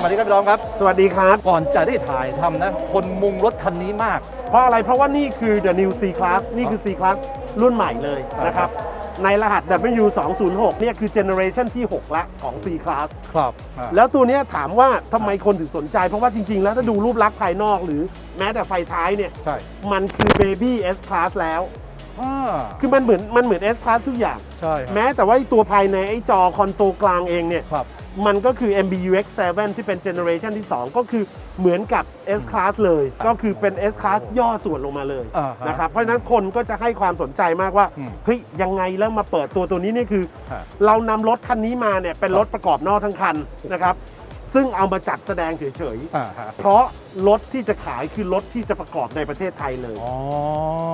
สวัสดีครับพี่ดอมครับ สวัสดีครับ ก่อนจะได้ถ่ายทำนะ คนมุงรถคันนี้มาก เพราะอะไรเพราะว่านี่คือ the new C class นี่คือ C class รุ่นใหม่เลยครับนะครับ ในรหัส W206 เนี่ยคือเจเนอเรชันที่ 6 ละของ C class ครับอ่าแล้วตัวเนี้ยถามว่าทำไมคนถึงสนใจ เพราะว่าจริง ๆ แล้วถ้าดูรูปลักษณ์ภายนอกหรือแม้แต่ไฟท้ายเนี่ยใช่มันคือ baby S class แล้วอ่าคือมันเหมือนมันเหมือน S class ทุกอย่าง ใช่ครับแม้แต่ว่าไอ้ตัวภายในไอ้จอคอนโซลกลางเองเนี่ยครับ มันก็คือ MBUX 7 ที่เป็นเจเนอเรชันที่ 2 ก็คือเหมือนกับ S Class เลย ก็คือเป็น S Class ย่อส่วนลงมาเลยอ่าฮะนะครับ เพราะฉะนั้นคนก็จะให้ความสนใจมากว่า อืมเฮ้ย ยังไงแล้วมาเปิดตัวตัวนี้นี่คือ ฮะ เรานำรถคันนี้มาเนี่ยเป็นครับรถประกอบนอกทั้งคันนะครับ ซึ่งเอามาจัดแสดงเฉยอ่าฮะๆ เพราะรถที่จะขายคือรถที่จะประกอบในประเทศไทยเลย อ๋อ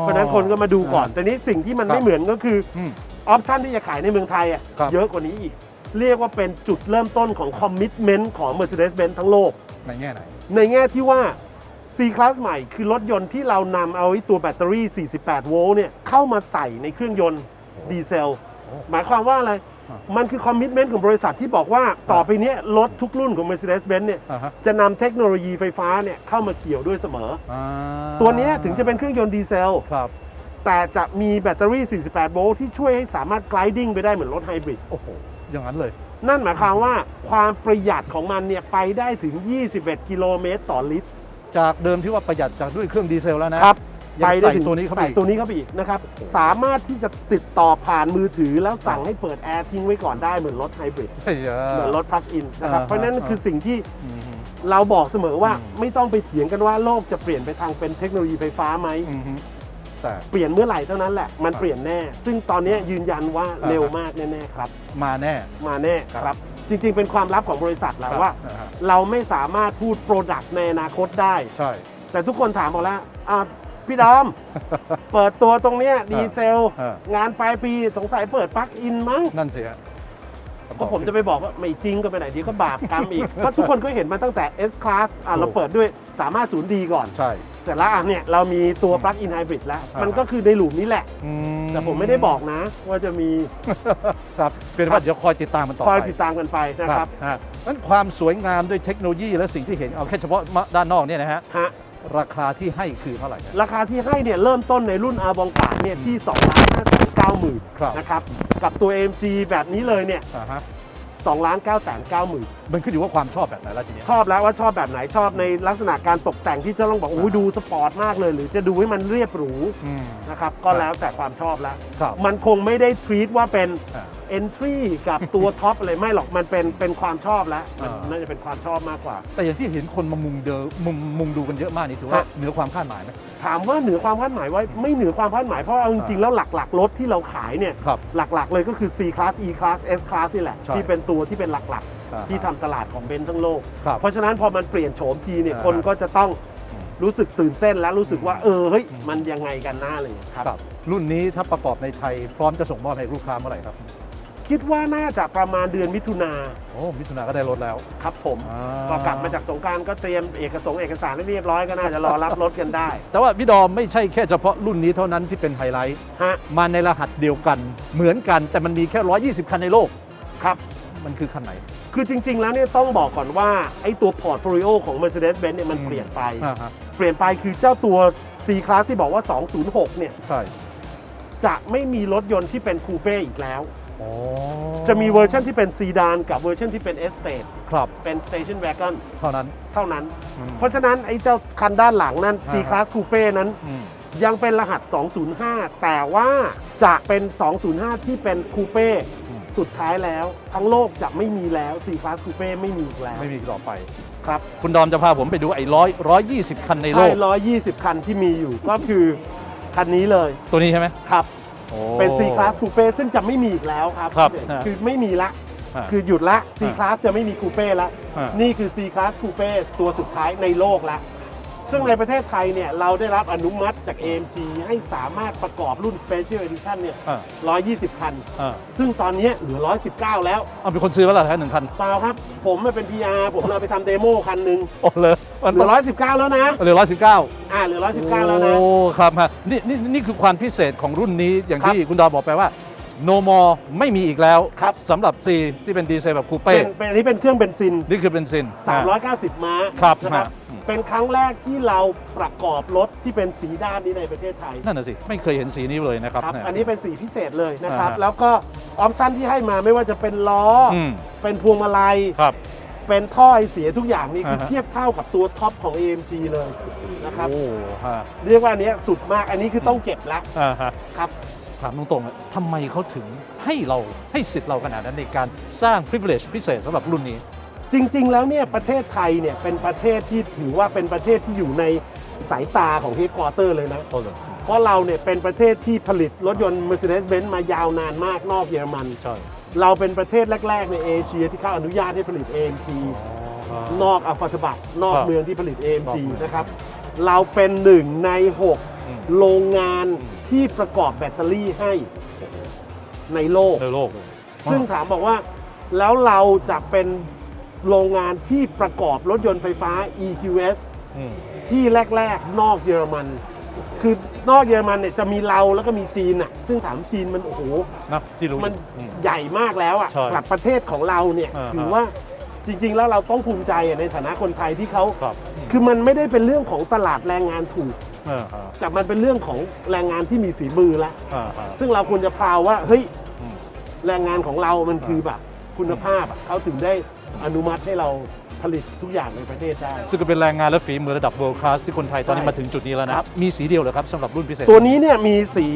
เพราะฉะนั้นคนก็มาดูก่อน แต่นี้สิ่งที่มันครับไม่เหมือนก็คืออืมออปชันที่จะขายในเมืองไทยอะครับ เยอะกว่านี้อีก เรียกว่าเป็นจุดเริ่มต้นของคอมมิชเมนต์ของ Mercedes-Benz ทั้งโลก ในแง่ไหน ในแง่ที่ว่า C Class ใหม่คือรถยนต์ที่เรานำเอาไอ้ตัวแบตเตอรี่ 48 โวลต์เนี่ยเข้ามาใส่ในเครื่องยนต์ดีเซลโอ้หมายความว่าอะไร อ่ามันคือคอมมิชเมนต์ของบริษัทที่บอกว่าต่อไปเนี้ยรถทุกรุ่นของ Mercedes-Benz เนี่ยอ่าฮะ จะนำเทคโนโลยีไฟฟ้าเนี่ยเข้ามาเกี่ยวด้วยเสมอ อ่าตัวเนี้ยถึงจะเป็นเครื่องยนต์ดีเซล ครับแต่จะมีแบตเตอรี่ 48 โวลต์ที่ช่วยให้สามารถ gliding ไปได้เหมือนรถไฮบริด โอ้โห อย่างนั้นเลย นั่นหมายความว่าความประหยัดของมันเนี่ยไปได้ถึง 21 กิโลเมตรต่อลิตรจากเดิมที่ว่าประหยัดจากด้วยเครื่องดีเซลแล้วนะยังไปได้ใส่ถึงตัวนี้เข้าไปใส่อีกตัวนี้เข้าไปอีกนะครับ สามารถที่จะติดต่อผ่านมือถือแล้วสั่งให้เปิดแอร์ทิ้งไว้ก่อนได้เหมือนรถไฮบริดเฮ้ยเออเหมือนรถพลักอินนะครับอ่าฮะเพราะฉะนั้นคือสิ่งที่อืมฮึเราบอกเสมอว่าอืมไม่ต้องไปเถียงกันว่าโลกจะเปลี่ยนไปทางเป็นเทคโนโลยีไฟฟ้าไหม อืมฮึแต่เปลี่ยนเมื่อไหร่เท่านั้นแหละ มันเปลี่ยนแน่ ซึ่งตอนนี้ยืนยันว่าอ่าฮะเร็วมากแน่ๆครับมาแน่ มาแน่ครับ จริง ๆ เป็นความลับของบริษัทแหละว่า อ่าฮะเราไม่สามารถพูดโปรดักต์ในอนาคตได้ ใช่ แต่ทุกคนถามบอกแล้วอ่าพี่ดอม เปิดตัวตรงเนี้ยดีเซลเอองานปลายปีสงสัยเปิดปลั๊กอินมั้ง นั่นสิฮะ ก็ผมจะไปบอกว่าไม่จริงก็ไปไหนดีก็บาปกรรมอีกเพราะทุกคนก็เห็นมาตั้งแต่ S Class อะเราเปิดด้วยสามารถศูนย์ดีก่อน ใช่ เสร็จแล้วอะเนี่ยเรามีตัวปลั๊กอินไฮบริดแล้วอ่ามัมันก็คือในหลุมนี้แหละ อืแต่ผมไม่ได้บอกนะ ว่าจะมีครับเป็นว่าเดี๋ยวคอยติดตามมันต่อคอยไปติดตามกันไปนะครับอ่านั้นความสวยงามด้วยเทคโนโลยีและสิ่งที่เห็นเอาแค่เฉพาะด้านนอกเนี่ยนะฮะฮะราคาที่ให้คือเท่าไหร่นะราคาที่ให้เนี่ยเริ่มต้นในรุ่นอาบองกาเนี่ยที่2ล้าน5แสน 9หมื่นครับ นะครับ กับตัว AMG แบบนี้เลยเนี่ยอ่าฮะ2ล้าน9แสน9หมื่นมันขึ้นอยู่ว่าความชอบแบบไหนแล้วทีเนี้ย ชอบแล้วว่าชอบแบบไหนชอบในลักษณะการตกแต่งที่จะต้องบอกโอ้ยดูสปอร์ตมากเลย หรือจะดูให้มันเรียบหรูอืมนะครับ ก็แล้วแต่ความชอบแล้ว ครับมันคงไม่ได้ทรีตว่าเป็น อ่า entry กับตัวท็อปอะไรไม่หรอกมันเป็นเป็นความชอบแล้วมันอ่าน่าจะเป็นความชอบมากกว่า แต่อย่างที่เห็นคนมามุงเดอมุงมุงดูกันเยอะมากนี่ถือว่าฮะเหนือความคาดหมายไหม ถามว่าเหนือความคาดหมายไว้ไม่เหนือความคาดหมายเพราะเอาจริงๆแล้วหลักๆรถที่เราขายเนี่ยครับหลักๆเลยก็คือ C class E class S class นี่แหละ ใช่ที่เป็นตัวที่เป็นหลักอ่าๆ ที่ทำตลาดของเบนซ์ทั้งโลก ครับเพราะฉะนั้นพอมันเปลี่ยนโฉมทีเนี่ยอ่าคนก็จะต้องอืม รู้สึกตื่นเต้นและรู้สึกว่าอืมเออเฮ้ยอืมมันยังไงกันหน้าเลยครับ ครับ รุ่นนี้ถ้าประกอบในไทยพร้อมจะส่งมอบให้ลูกค้าเมื่อไหร่ครับ คิดว่าน่าจะประมาณเดือนมิถุนาโอ้มิถุนาก็ได้รถแล้ว ครับผมอ่า ก็กลับมาจากสงกรารก็เตรียมเอกสงค์เอกสารให้เรียบร้อยก็น่าจะรอรับรถกันได้แต่ว่าพี่ดอมไม่ใช่แค่เฉพาะรุ่นนี้เท่านั้นที่เป็นไฮไลท์ ฮะมาในรหัสเดียวกัน เหมือนกันแต่มันมีแค่ 120 คันในโลก ครับ มันคือคันไหน คือจริง ๆ แล้วเนี่ยต้องบอกก่อนว่าไอ้ตัวพอร์ตโฟลิโอของ Mercedes-Benz เนี่ยมันอืม เปลี่ยนไป อ่าฮะเปลี่ยนไปคือเจ้าตัว C class ที่บอกว่า 206 เนี่ย ใช่ จะไม่มีรถยนต์ที่เป็นคูเป้อีกแล้วโอ้ จะมีเวอร์ชันที่เป็นซีดานกับเวอร์ชันที่เป็นเอสเต e ครับเป็นสเตชันแวก o n เท่านั้นเท่านั้นอืมเพราะฉะนั้นไอ้เจ้าคันด้านหลังนั้น C อ่าฮะ class coupe นั้นอืมยังเป็นรหัส 205 แต่ว่าจะเป็น 205 ที่เป็นคูเป้อืมสุดท้ายแล้ว ทั้งโลกจะไม่มีแล้ว C class coupe ไม่มีอีกแล้ว ไม่มีอีกต่อไปครับ คุณดอมจะพาผมไปดูไอ้ร้อยร้อยยี่สิบคันในโลใช่ก120คันที่มีอยู่ก็คือคันนี้เลย ตัวนี้ใช่ไหมครับ โอ้ เป็น C class coupe ซึ่งจะไม่มีอีกแล้วครับ ครับคือไม่มีละอ่าคือหยุดละ C อ่า class จะไม่มีคูเป้ละอ่านี่คือ C class coupe ตัวสุดท้ายในโลกละ ซึ่งในประเทศไทยเนี่ยเราได้รับอนุมัติจาก AMG ให้สามารถประกอบรุ่น Special Edition เนี่ยอ่า 120 คันอ่าซึ่งตอนนี้เหลือ 119 แล้วเอาเป็นคนซื้อแล้วล่ะแค่หนึ่งคันเปล่าครับ ผมมาเป็น PR ผมเราไปทำเดโมคันหนึ่งโอ้เลยมันเหลือ 119 แล้วนะ เหลือร้อยสิบเก้า อ่าเหลือ 119 แล้วนะ โอ้ ครับฮะนี่นี่นี่คือความพิเศษของรุ่นนี้อย่างครับที่คุณดอมบอกไปว่า no more ไม่มีอีกแล้วครับ สำหรับ C ที่เป็นดีเซลแบบคูเป้เป็นเป็นอันนี้เป็นเครื่องเบนซิน นี่คือเบนซิน 390 ม้าครับนะครับฮะอืม เป็นครั้งแรกที่เราประกอบรถที่เป็นสีด้านนี้ในประเทศไทยนั่นน่ะสิ ไม่เคยเห็นสีนี้เลยนะครับครับ เย อันนี้เป็นสีพิเศษเลยนะครับ อ่าฮะ แล้วก็ออปชั่นที่ให้มาไม่ว่าจะเป็นล้ออมเป็นพวงมาลัย ครับ เป็นท่อไอเสียทุกอย่างนี่คืออ่าฮะ เทียบเท่ากับตัวท็อปของ AMG เลยนะครับ โอ้ฮะเรียกว่าอันเนี้ยสุดมาก อันนี้คือต้องเก็บแล้วอ่าฮะครับ ถามตรงๆอะทำไมเขาถึงให้เราให้สิทธิ์เราขนาดนั้นในการสร้าง privilege พิเศษสำหรับรุ่นนี้ จริง ๆ แล้วเนี่ยประเทศไทยเนี่ยเป็นประเทศที่ถือว่าเป็นประเทศที่อยู่ในสายตาของเฮดค q u เตอร์เลยนะเพราะเราเนี่ยเป็นประเทศที่ผลิตรถยนต์ Mercedes-Benz มายาวนานมากนอกเยอรมัน ใช่เราเป็นประเทศแรก ๆ ในเอเชียที่เขาอนุญาตให้ผลิต AMG นอกอัลฟาสบัตนอกครับเมืองที่ผลิตนอก AMG เมืองนะครับ เราเป็นหนึ่งในอืม6โรงงานที่ประกอบแบตเตอรี่ให้ในโลก ในโลกเลยซึ่งถามบอกว่าแล้วเราจะเป็น โรงงานที่ประกอบรถยนต์ไฟฟ้า EQS อืมที่แรก ๆ นอกเยอรมัน คือนอกเยอรมันเนี่ยจะมีเราแล้วก็มีจีนอะ ซึ่งถามจีนมันโอ้โห นะที่รู้มันอืม ใหญ่มากแล้วอะใช่กับประเทศของเราเนี่ยอ่าถือว่าจริง ๆ แล้วเราต้องภูมิใจอะในฐานะคนไทยที่เขา ครับคือมันไม่ได้เป็นเรื่องของตลาดแรงงานถูก เออฮะแต่มันเป็นเรื่องของแรงงานที่มีฝีมือแล้วอ่าฮะซึ่งเราควรจะพราวว่าเฮ้ยอืมแรงงานของเรามันคือแบบคุณภาพอะเขาถึงได้ อนุมัติให้เราผลิตทุกอย่างในประเทศได้ ซึ่งก็เป็นแรงงานและฝีมือระดับ world class ที่คนไทยตอนนี้ใช่มาถึงจุดนี้แล้วนะครับมีสีเดียวเหรอครับสำหรับรุ่นพิเศษตัวนี้เนี่ยมีสี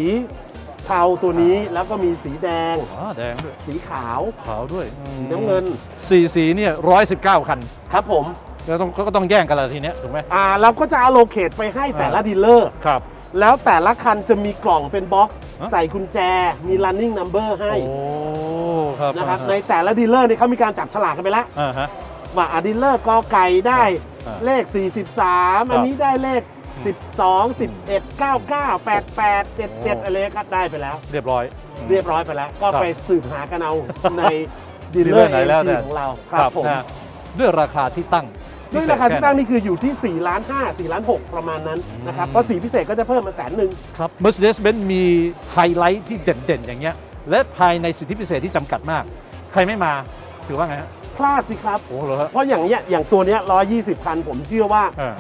เทาตัวนี้แล้วก็มีสีแดง อ๋อแดงด้วยสีขาวขาวด้วยสีน้ำเงินสี่สีเนี่ยร้อยสิบเก้าคันครับผม แล้วต้องก็ต้องแย่งกันละทีเนี้ยถูกไหมอ่าเราก็จะเอาโลเคตไปให้แต่ละอ่าดีลเลอร์ ครับ แล้วแต่ละคันจะมีกล่องเป็นบ็อกซ์ฮะ ใส่กุญแจมี running number ให้โอ้ครับนะครับอ่าในแต่ละดีลเลอร์เนี่ยเขามีการจับฉลากกันไปแล้ว อ่าฮะ ว่าอะดีลเลอร์กอไก่ได้อ่าเลข 43 อันนี้ได้เลข 12 11 99 88 77 อะไรก็ได้ไปแล้ว เรียบร้อย เรียบร้อยไปแล้ว ก็ครับไปสืบหากันเอาในดีลเลอ dealer ร์ไหนแล้วเนี่ยของเราครับผม นะฮะด้วยราคาที่ตั้ง ด้วยพิเศษราคาที่แไหนตั้งนี่คืออยู่ที่4ล้าน5 4ล้าน6ประมาณนั้นนะครับเพราะสีพิเศษก็จะเพิ่มมาแสนหนึ่งครับ Mercedes-Benz มีไฮไลท์ที่เด่นๆ อย่างเงี้ย และภายในสิทธิพิเศษที่จำกัดมาก ใครไม่มาถือว่าไงฮะพลาดสิครับ โอ้โหเหรอฮะ เพราะอย่างเนี้ยอย่างตัวเนี้ย120 คัน ผมเชื่อว่า เออ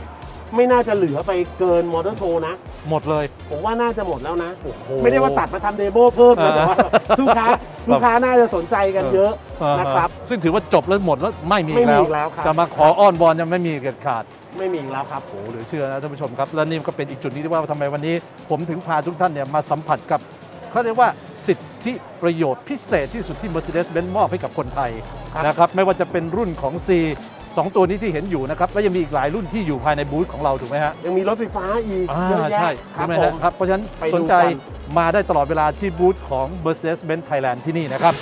ไม่น่าจะเหลือไปเกินมอเตอร์โชว์นะ หมดเลย ผมว่าน่าจะหมดแล้วนะโอ้โหไม่ได้ว่าตัดมาทำเดโมเพิ่มนะเออแต่ว่าลูกค้าลูกค้าน่าจะสนใจกันเยอะนะครับอ่าฮซึ่งถือว่าจบแล้วหมดแล้วไม่มีไม่มีแล้วอีกแล้วครับจะมาขออ้อนวอนยังไม่มีเกิดขาดไม่มีอีกแล้วครับโอ้โหเหลือเชื่อนะท่านผู้ชมครับ และนี่ก็เป็นอีกจุดนี้ที่ว่าทำไมวันนี้ ผมถึงพาทุกท่านเนี่ยมาสัมผัสกับเขาเรียกว่าสิทธิประโยชน์พิเศษที่สุดที่ Mercedes-Benz มอบให้กับคนไทยครับนะครับไม่ว่าจะเป็นรุ่นของ C สองตัวนี้ที่เห็นอยู่นะครับและยังมีอีกหลายรุ่นที่อยู่ภายในบูธของเราถูกไหมฮะยังมีรถไฟฟ้าอีกอ่าเยอะแยะใช่ครัใช่บไหมผฮะม ครับ เพราะฉะนั้นไปดูสนใจกันมาได้ตลอดเวลาที่บูธของ Mercedes-Benz Thailand ที่นี่นะครับ